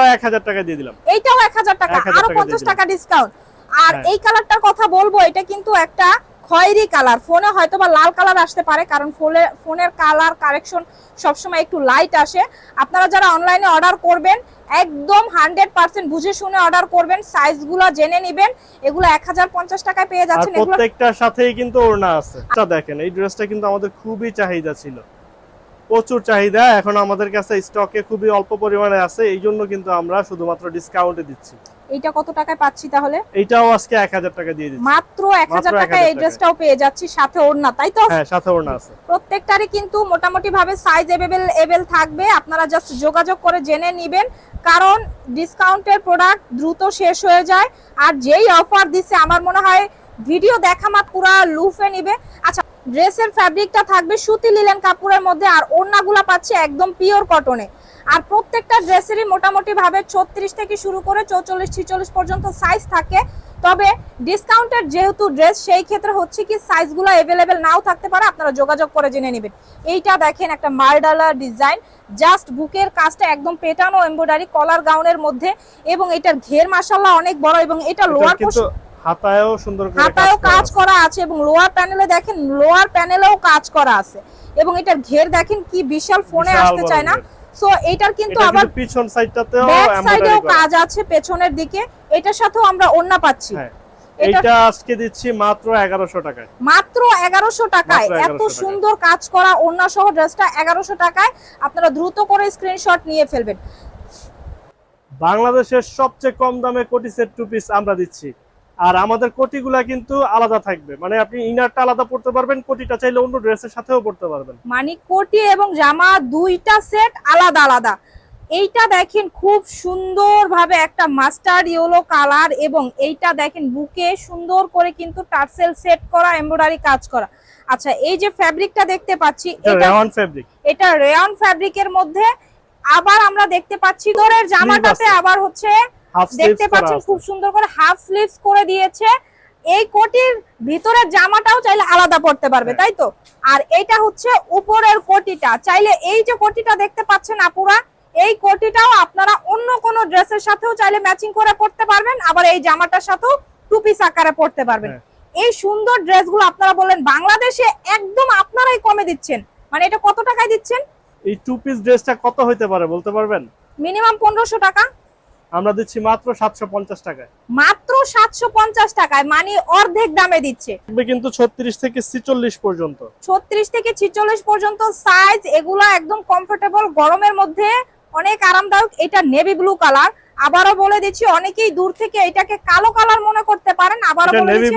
Speaker 1: টাকা দিয়ে দিলাম।
Speaker 2: এইটাও এক হাজার টাকা
Speaker 1: 1000
Speaker 2: আরও
Speaker 1: টাকা
Speaker 2: টাকা ডিসকাউন্ট আর
Speaker 1: হ্যাঁ।
Speaker 2: এই কালারটার কথা বলব এটা কিন্তু একটা খয়েরি কালার। ফোনে হয়তো বা লাল কালার আসতে পারে কারণ ফোনে ফোনের কালার কারেকশন সবসময় একটু লাইট আসে। আপনারা যারা অনলাইনে অর্ডার করবেন একদম হান্ড্রেড পার্সেন্ট বুঝে শুনে অর্ডার করবেন সাইজগুলো জেনে নেবেন। এগুলো এক হাজার পঞ্চাশ টাকায় পেয়ে যাচ্ছেন।
Speaker 1: প্রত্যেকটার সাথেই কিন্তু ওড়না আছে। দেখেন এই ড্রেসটা কিন্তু আমাদের খুবই চাহিদা ছিল। প্রচুর চাহিদা এখন আমাদের কাছে স্টকে খুবই অল্প পরিমাণে আছে এই জন্য কিন্তু আমরা শুধুমাত্র ডিসকাউন্টে দিচ্ছি।
Speaker 2: এইটা কত টাকায় পাচ্ছি তাহলে?
Speaker 1: এইটাও আজকে এক হাজার টাকা দিয়ে দিচ্ছি।
Speaker 2: মাত্র এক হাজার
Speaker 1: মাত্র
Speaker 2: টাকায় এই ড্রেসটাও পেয়ে যাচ্ছি সাথে ওড়না তাই তো?
Speaker 1: হ্যাঁ সাথে ওড়না আছে।
Speaker 2: প্রত্যেকটারই কিন্তু মোটামুটি ভাবে সাইজ এভেলেবল এবেল থাকবে। আপনারা জাস্ট যোগাযোগ করে জেনে নেবেন কারণ ডিসকাউন্টের প্রোডাক্ট দ্রুত শেষ হয়ে যায়। আর যেই অফার দিচ্ছে আমার মনে হয় ভিডিও দেখা মাত পুরা লুফে নিবে। আচ্ছা ড্রেসের ফ্যাব্রিকটা থাকবে সুতি লিলেন কাপড়ের মধ্যে আর ওড়নাগুলা পাচ্ছে একদম পিওর কটনে আর প্রত্যেকটা ড্রেসেরই মোটামুটি ভাবে ছত্রিশ থেকে শুরু করে চৌচল্লিশ ছিচল্লিশ পর্যন্ত সাইজ থাকে। তবে ডিসকাউন্টের যেহেতু ড্রেস সেই ক্ষেত্রে হচ্ছে কি সাইজগুলো অ্যাভেলেবেল নাও থাকতে পারে আপনারা যোগাযোগ করে জেনে নেবেন। এইটা দেখেন একটা মালডালা ডিজাইন জাস্ট বুকের কাজটা একদম পেটানো এমব্রয়ডারি কলার গাউনের মধ্যে এবং এটার ঘের মাসাল্লাহ অনেক বড় এবং এটা লোয়ার
Speaker 1: হাতায়ও সুন্দর করে
Speaker 2: হাতায়ও কাজ। করা আছে এবং লোয়ার প্যানেলে দেখেন লোয়ার প্যানেলেও কাজ করা আছে এবং এটার ঘের দেখেন কি বিশাল ফোনে আসতে চায় না। সো এটার কিন্তু আবার
Speaker 1: পিছন সাইডটাতেও
Speaker 2: ব্যাক সাইডেও কাজ আছে পেছনের দিকে। এটার সাথেও আমরা ওড়না পাচ্ছি।
Speaker 1: হ্যাঁ।
Speaker 2: এটা
Speaker 1: আজকে দিচ্ছি মাত্র এগারোশো টাকায়।
Speaker 2: মাত্র এগারোশো টাকায়। এত সুন্দর কাজ করা ওড়না সহ ড্রেসটা এগারোশো টাকায়। আপনারা দ্রুত করে স্ক্রিনশট নিয়ে ফেলবেন।
Speaker 1: বাংলাদেশের সবচেয়ে কম দামে কোটি সেট টু পিস আমরা দিচ্ছি। আর আমাদের কোটিগুলা কিন্তু আলাদা থাকবে। মানে আপনি ইনারটা আলাদা পড়তে পারবেন কোটিটা চাইলে অন্য ড্রেসের সাথেও পড়তে পারবেন।
Speaker 2: মানে কোটি এবং জামা দুইটা সেট আলাদা আলাদা। এইটা দেখেন খুব সুন্দর ভাবে একটা মাস্টার্ড ইয়েলো কালার এবং এইটা দেখেন বুকে সুন্দর করে কিন্তু টার্সেল সেট করা এমব্রয়ডারি কাজ করা। আচ্ছা এই যে ফ্যাব্রিকটা দেখতে পাচ্ছি এটা
Speaker 1: রেওয়ান ফেব্রিক
Speaker 2: এটা রেয়ন ফ্যাব্রিকের মধ্যে আবার আমরা দেখতে পাচ্ছি দরের জামাটাতে আবার হচ্ছে দেখতে পাচ্ছেন খুব সুন্দর করে হাফ স্লিভস করে দিয়েছে। এই কোটির ভিতরের জামাটাও চাইলে আলাদা পড়তে পারবে
Speaker 1: হ্যাঁ।
Speaker 2: তাই তো? আর এইটা হচ্ছে উপরের কোটিটা। চাইলে এই যে কোটিটা দেখতে পাচ্ছেন আপুরা এই কোটিটাও আপনারা অন্য কোনো ড্রেসের সাথেও চাইলে ম্যাচিং করে পড়তে পারবেন আবার এই জামাটার সাথেও টু পিস আকারে পড়তে পারবেন।
Speaker 1: হ্যাঁ।
Speaker 2: এই সুন্দর ড্রেসগুলো আপনারা বললেন বাংলাদেশে একদম আপনারাই কমে দিচ্ছেন। মানে এটা কত টাকায় দিচ্ছেন?
Speaker 1: এই টু পিস ড্রেসটা কত হইতে পারে বলতে পারবেন?
Speaker 2: মিনিমাম পনেরোশো টাকা।
Speaker 1: আমরা দিচ্ছি মাত্র সাতশো পঞ্চাশ টাকায়।
Speaker 2: মাত্র সাতশো পঞ্চাশ টাকায় মানে অর্ধেক দামে দিচ্ছে।
Speaker 1: কিন্তু ছত্রিশ থেকে ছিচল্লিশ পর্যন্ত।
Speaker 2: ছত্রিশ থেকে ছিচল্লিশ পর্যন্ত সাইজ এগুলা একদম কমফোর্টেবল গরমের মধ্যে অনেক আরামদায়ক। এটা নেভি ব্লু কালার আবারও বলে দিচ্ছি অনেকেই দূর থেকে এটাকে কালো কালার মনে করতে পারেন। আবারও বলে দিচ্ছি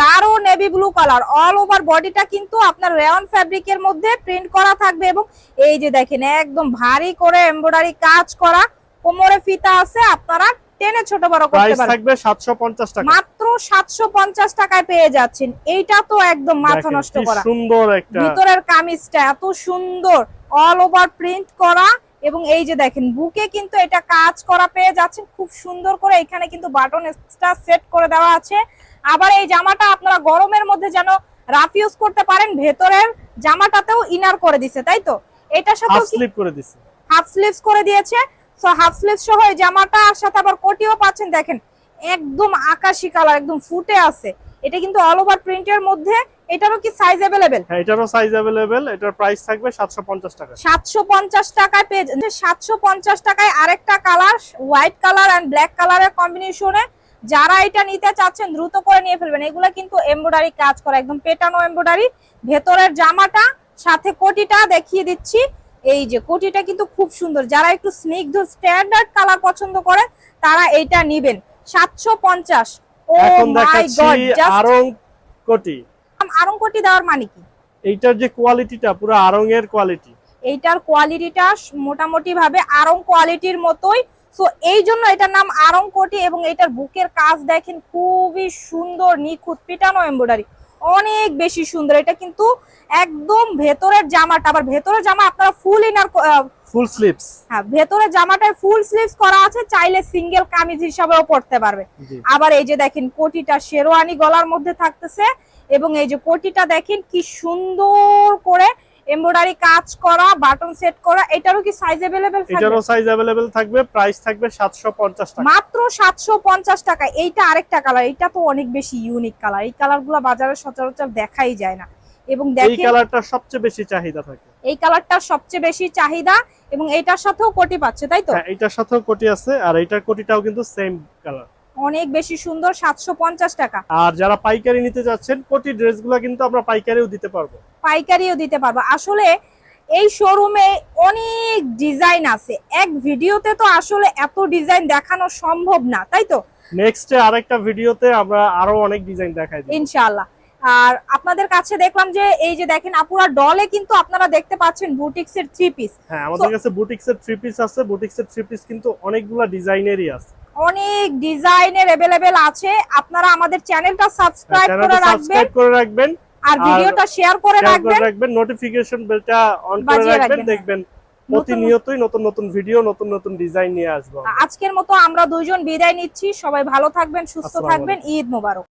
Speaker 2: গাঢ় navy blue colour all over বডিটা কিন্তু আপনার রেয়ন ফ্যাব্রিকের মধ্যে প্রিন্ট করা থাকবে এবং এই যে দেখেন একদম ভারী করে এমব্রয়ডারি কাজ করা। কোমরে ফিতা আছে আপনারা টেনে ছোট বড় করতে
Speaker 1: প্রাইস
Speaker 2: পারেন।
Speaker 1: থাকবে সাতশো পঞ্চাশ টাকা।
Speaker 2: মাত্র সাতশো পঞ্চাশ টাকায় পেয়ে যাচ্ছেন। এইটা তো একদম মাথা নষ্ট করা।
Speaker 1: সুন্দর একটা।
Speaker 2: ভিতরের কামিজটা এত সুন্দর অল ওভার প্রিন্ট করা। এবং এই যে দেখেন বুকে কিন্তু এটা কাজ করা পেয়ে যাচ্ছেন। খুব সুন্দর করে এখানে কিন্তু বাটন এক্সট্রা সেট করে দেওয়া আছে। আবার এই জামাটা আপনারা গরমের মধ্যে যেন রাফ ইউজ করতে পারেন ভেতরের জামাটাতেও ইনার করে দিছে তাই তো?
Speaker 1: হাফ
Speaker 2: সাথে
Speaker 1: স্লিপ করে দিচ্ছে
Speaker 2: হাফ স্লিভস করে দিয়েছে। সো হাফ স্লিভস সহ এই জামাটা আর সাথে আবার কোটিও পাচ্ছেন দেখেন একদম আকাশি কালার একদম ফুটে আছে। এটা কিন্তু অল ওভার প্রিন্টের মধ্যে এটারও কি সাইজ অ্যাভেলেবেল
Speaker 1: হ্যাঁ এটারও সাইজ অ্যাভেলেবেল এটার প্রাইস থাকবে সাতশো পঞ্চাশ টাকা।
Speaker 2: সাতশো পঞ্চাশ টাকায় পেয়ে সাতশো পঞ্চাশ টাকায় আরেকটা colour white colour and black কালারের কম্বিনেশনে যারা এটা নিতে চাচ্ছেন দ্রুত করে নিয়ে ফেলবেন। এগুলো কিন্তু এমব্রয়ডারি কাজ করা একদম পেটানো এমব্রয়ডারি ভেতরের জামাটা সাথে কোটিটা দেখিয়ে দিচ্ছি। এই যে কোটিটা কিন্তু খুব সুন্দর। যারা একটু স্নিগ্ধ স্ট্যান্ডার্ড কালার পছন্দ করে তারা এটা নিবেন। সাতশো পঞ্চাশ। ও মাই গড
Speaker 1: আরং কোটি।
Speaker 2: আরং কোটি দেওয়ার মানে কি?
Speaker 1: এইটার যে কোয়ালিটিটা পুরো আরং এর কোয়ালিটি
Speaker 2: এইটার কোয়ালিটিটা মোটামুটি ভাবে আরং কোয়ালিটির মতোই। সো এই জন্য এটার নাম আরং কোটি এবং এটার বুকের কাজ দেখেন খুবই সুন্দর নিখুঁত পিটানো এমব্রয়ডারি অনেক বেশি সুন্দর। এটা কিন্তু একদম ভেতরের জামাটা আবার ভেতরের জামা আপনারা ফুল ইনার
Speaker 1: ফুল স্লিভস
Speaker 2: হ্যাঁ ভেতরের জামাটায় ফুল স্লিভস করা আছে চাইলে সিঙ্গেল কামিজ হিসাবেও পড়তে পারবে। আবার এই যে দেখেন কোটিটা শেরওয়ানি গলার মধ্যে থাকতেছে এবং এই যে কোটিটা দেখেন কি সুন্দর করে এমব্রয়ডারি কাজ করা বাটন সেট করা এটারও কি সাইজ अवेलेबल থাকবে
Speaker 1: এটারও সাইজ অ্যাভেলেবেল থাকবে প্রাইস থাকবে সাতশো পঞ্চাশ টাকা
Speaker 2: মাত্র সাতশো পঞ্চাশ টাকা এইটা আরেকটা কালার এটা তো অনেক বেশি ইউনিক কালার এই কালারগুলো বাজারে সচরাচর দেখাই যায় না এবং
Speaker 1: এই
Speaker 2: দেখেন
Speaker 1: কালারটা সবচেয়ে বেশি চাহিদা থাকে
Speaker 2: এই কালারটা সবচেয়ে বেশি চাহিদা এবং এটার সাথেও কোটি পাচ্ছে তাই তো
Speaker 1: হ্যাঁ এটার সাথেও কোটি আছে আর এটার কোটিটাও কিন্তু সেম কালার
Speaker 2: অনেক বেশি সুন্দর সাতশো পঞ্চাশ টাকা।
Speaker 1: আর যারা পাইকারি নিতে যাচ্ছেন কোটি ড্রেসগুলো কিন্তু আমরা পাইকারিও দিতে পারব।
Speaker 2: পাইকারিও দিতে পারব। আসলে এই শোরুমে অনেক ডিজাইন আছে। এক ভিডিওতে তো আসলে এত ডিজাইন দেখানো সম্ভব না তাই তো?
Speaker 1: নেক্সটে আরেকটা ভিডিওতে আমরা আরও অনেক ডিজাইন দেখাই দিই
Speaker 2: ইনশাআল্লাহ। আর আপনাদের কাছে দেখলাম যে এই যে দেখেন আপুরা ডলে কিন্তু আপনারা দেখতে পাচ্ছেন বুটিক্স এর থ্রি পিস
Speaker 1: হ্যাঁ আমাদের কাছে বুটিক্সের থ্রি পিস আছে। বুটিক্সের থ্রি পিস কিন্তু অনেকগুলা ডিজাইনেরই আছে।
Speaker 2: অনেক ডিজাইনের अवेलेबल আছে আপনারা আমাদের চ্যানেলটা সাবস্ক্রাইব করে
Speaker 1: চ্যানেলটা
Speaker 2: রাখবেন
Speaker 1: সাবস্ক্রাইব করে রাখবেন
Speaker 2: আর ভিডিওটা শেয়ার করে
Speaker 1: শেয়ার করে
Speaker 2: রাখবেন
Speaker 1: রাখবেন নোটিফিকেশন বেলটা অন করে
Speaker 2: বাজিয়ে
Speaker 1: রাখবেন
Speaker 2: রাখবেন,
Speaker 1: দেখবেন
Speaker 2: নতুন-
Speaker 1: প্রতিনিয়তই নতুন নতুন ভিডিও নতুন নতুন ডিজাইন নিয়ে আসবো আমরা।
Speaker 2: আজকের মতো আমরা দুইজন বিদায় নিচ্ছি সবাই ভালো থাকবেন সুস্থ
Speaker 1: আসসালামু
Speaker 2: থাকবেন ঈদ মোবারক